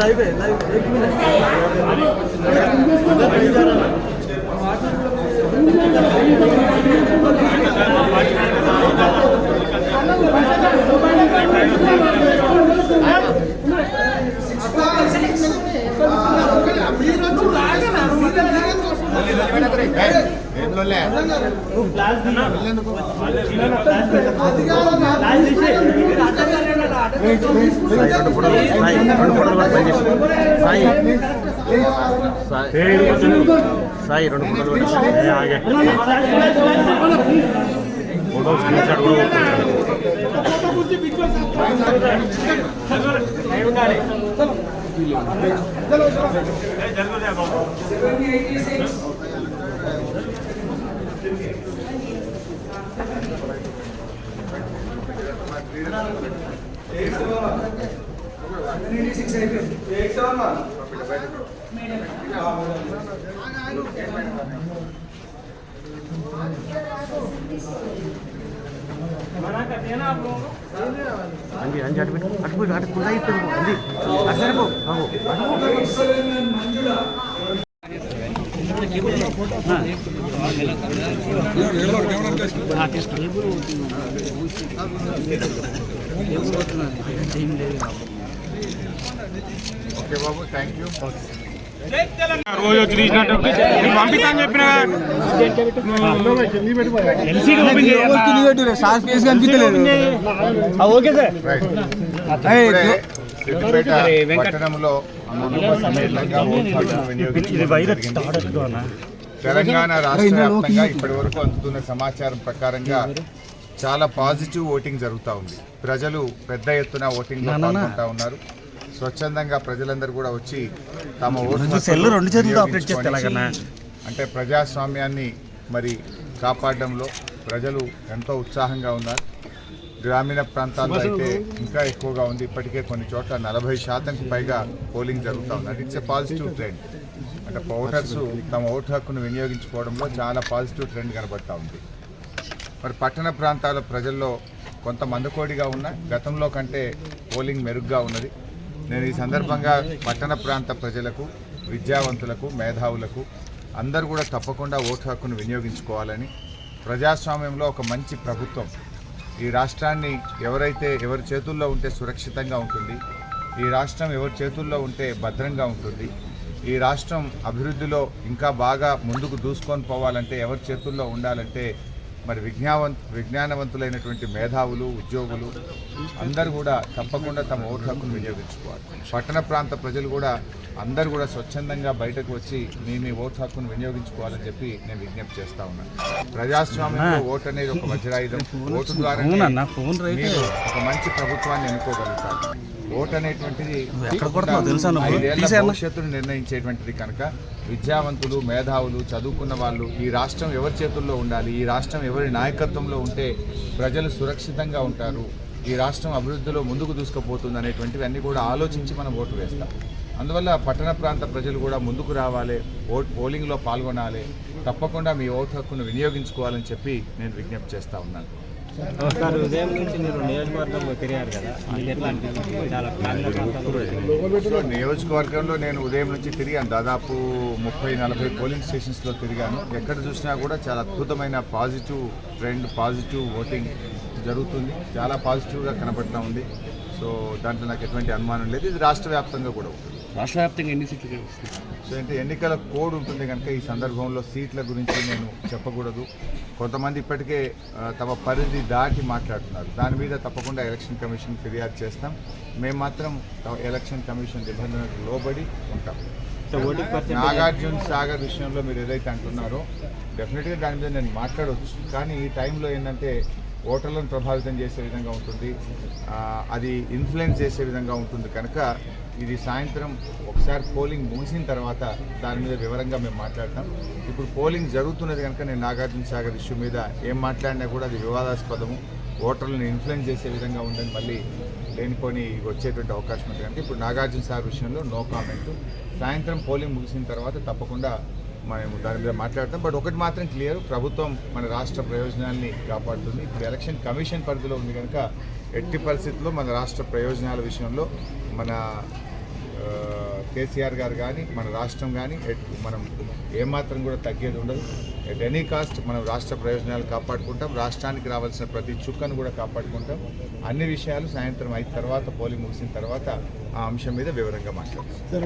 লাইভে লাইভ এক মিনিট సాయి రెండు ఫోటోలు కూడా పని చేసి సాయి సాయి రెండు ఫోటోలు కూడా ఆగే ఫోటో స్క్రీన్ షాట్ కూడా అండి అటు పెట్టు. అటు పోయి అటు కుదా ఇప్పుడు అండి అటు సరిపో బాబు ఓకే బాబు థ్యాంక్ యూ రోజు వచ్చి తీసినట్టు నీకు పంపిస్తా అని చెప్పిన ఓకే సార్ సిద్దిపేట పట్టణంలో తెలంగాణ రాష్ట్ర వ్యాప్తంగా ఇప్పటి వరకు అందుతున్న సమాచారం ప్రకారంగా చాలా పాజిటివ్ ఓటింగ్ జరుగుతూ ఉంది. ప్రజలు పెద్ద ఎత్తున ఓటింగ్ పాల్గొంటా ఉన్నారు. స్వచ్ఛందంగా ప్రజలందరూ కూడా వచ్చి తమ అంటే ప్రజాస్వామ్యాన్ని మరి కాపాడడంలో ప్రజలు ఎంతో ఉత్సాహంగా ఉన్నారు. గ్రామీణ ప్రాంతాల్లో అయితే ఇంకా ఎక్కువగా ఉంది. ఇప్పటికే కొన్ని చోట్ల నలభై శాతంకు పైగా పోలింగ్ జరుగుతూ ఉంది. ఇట్స్ ఎ పాజిటివ్ ట్రెండ్ అంటే ఓటర్స్ తమ ఓటు హక్కును వినియోగించుకోవడంలో చాలా పాజిటివ్ ట్రెండ్ కనబడతా ఉంది. మరి పట్టణ ప్రాంతాల ప్రజల్లో కొంత మందకోడిగా ఉన్న గతంలో కంటే పోలింగ్ మెరుగ్గా ఉన్నది. నేను ఈ సందర్భంగా పట్టణ ప్రాంత ప్రజలకు విద్యావంతులకు మేధావులకు అందరూ కూడా తప్పకుండా ఓటు హక్కును వినియోగించుకోవాలని ప్రజాస్వామ్యంలో ఒక మంచి ప్రభుత్వం ఈ రాష్ట్రాన్ని ఎవరైతే ఎవరి చేతుల్లో ఉంటే సురక్షితంగా ఉంటుంది ఈ రాష్ట్రం ఎవరి చేతుల్లో ఉంటే భద్రంగా ఉంటుంది ఈ రాష్ట్రం అభివృద్ధిలో ఇంకా బాగా ముందుకు దూసుకొని పోవాలంటే ఎవరి చేతుల్లో ఉండాలంటే మరి విజ్ఞావంత విజ్ఞానవంతులైనటువంటి మేధావులు ఉద్యోగులు అందరూ కూడా తప్పకుండా తమ ఓటు హక్కును వినియోగించుకోవాలి. పట్టణ ప్రాంత ప్రజలు కూడా అందరూ కూడా స్వచ్ఛందంగా బయటకు వచ్చి మీ మీ ఓటు హక్కును వినియోగించుకోవాలని చెప్పి నేను విజ్ఞప్తి చేస్తా ఉన్నాను. ప్రజాస్వామ్యంలో ఓటు అనేది ఒక వజ్రాయుధం. ఓటు ద్వారా ఒక మంచి ప్రభుత్వాన్ని ఎన్నుకోగలుగుతారు. ఓటు అనేటువంటిది భవిష్యత్తును నిర్ణయించేటువంటిది కనుక విద్యావంతులు మేధావులు చదువుకున్న వాళ్ళు ఈ రాష్ట్రం ఎవరి చేతుల్లో ఉండాలి? ఈ రాష్ట్రం ఎవరి నాయకత్వంలో ఉంటే ప్రజలు సురక్షితంగా ఉంటారు? ఈ రాష్ట్రం అభివృద్ధిలో ముందుకు దూసుకుపోతుంది అనేటువంటివి అన్ని కూడా ఆలోచించి మనం ఓటు వేస్తాం. అందువల్ల పట్టణ ప్రాంత ప్రజలు కూడా ముందుకు రావాలి ఓట్ పోలింగ్లో పాల్గొనాలి తప్పకుండా మీ ఓటు హక్కును వినియోగించుకోవాలని చెప్పి నేను విజ్ఞప్తి చేస్తా ఉన్నాను. సార్ ఉదయం నుంచి మీరు నియోజకవర్గంలో తిరిగారు కదా ఎట్లా చాలా నియోజకవర్గంలో నేను ఉదయం నుంచి తిరిగాను. దాదాపు ముప్పై నలభై పోలింగ్ స్టేషన్స్లో తిరిగాను. ఎక్కడ చూసినా కూడా చాలా అద్భుతమైన పాజిటివ్ ట్రెండ్ పాజిటివ్ ఓటింగ్ జరుగుతుంది. చాలా పాజిటివ్గా కనబడతా ఉంది. సో దాంట్లో నాకు ఎటువంటి అనుమానం లేదు. ఇది రాష్ట్ర వ్యాప్తంగా కూడా ఉంటుంది. రాష్ట్ర వ్యాప్తంగా ఎన్ని సీట్లు గెలుస్తుంది సో అంటే ఎన్నికల కోడ్ ఉంటుంది కనుక ఈ సందర్భంలో సీట్ల గురించి నేను చెప్పకూడదు. కొంతమంది ఇప్పటికే తమ పరిధి దాటి మాట్లాడుతున్నారు. దాని మీద తప్పకుండా ఎలక్షన్ కమిషన్ ఫిర్యాదు చేస్తాం. మేము మాత్రం ఎలక్షన్ కమిషన్ నిబంధనలకు లోబడి ఉంటాం. నాగార్జున సాగర్ విషయంలో మీరు ఏదైతే అంటున్నారో డెఫినెట్గా దాని మీద నేను మాట్లాడవచ్చు కానీ ఈ టైంలో ఏంటంటే ఓటర్లను ప్రభావితం చేసే విధంగా ఉంటుంది. అది ఇన్ఫ్లుయెన్స్ చేసే విధంగా ఉంటుంది. కనుక ఇది సాయంత్రం ఒకసారి పోలింగ్ ముగిసిన తర్వాత దాని మీద వివరంగా మేము మాట్లాడతాం. ఇప్పుడు పోలింగ్ జరుగుతున్నది కనుక నేను నాగార్జున సాగర్ ఇష్యూ మీద ఏం మాట్లాడినా కూడా అది వివాదాస్పదము. ఓటర్లను ఇన్ఫ్లుయెన్స్ చేసే విధంగా ఉందని మళ్ళీ లేనిపోని వచ్చేటువంటి అవకాశం ఉంది కనుక ఇప్పుడు నాగార్జున సాగర్ విషయంలో నో కామెంట్. సాయంత్రం పోలింగ్ ముగిసిన తర్వాత తప్పకుండా మేము దాని మీద మాట్లాడతాం. బట్ ఒకటి మాత్రం క్లియర్ ప్రభుత్వం మన రాష్ట్ర ప్రయోజనాల్ని కాపాడుతుంది. ఇప్పుడు ఎలక్షన్ కమిషన్ పరిధిలో ఉంది కనుక ఎట్టి పరిస్థితుల్లో మన రాష్ట్ర ప్రయోజనాల విషయంలో మన కేసీఆర్ గారు కానీ మన రాష్ట్రం కానీ ఎట్- మనం ఏమాత్రం కూడా తగ్గేది ఉండదు. ఎట్ ఎనీ కాస్ట్ మనం రాష్ట్ర ప్రయోజనాలు కాపాడుకుంటాం. రాష్ట్రానికి రావాల్సిన ప్రతి చుక్కను కూడా కాపాడుకుంటాం. అన్ని విషయాలు సాయంత్రం అయిన తర్వాత పోలింగ్ ముగిసిన తర్వాత ఆ అంశం మీద వివరంగా మాట్లాడతాం.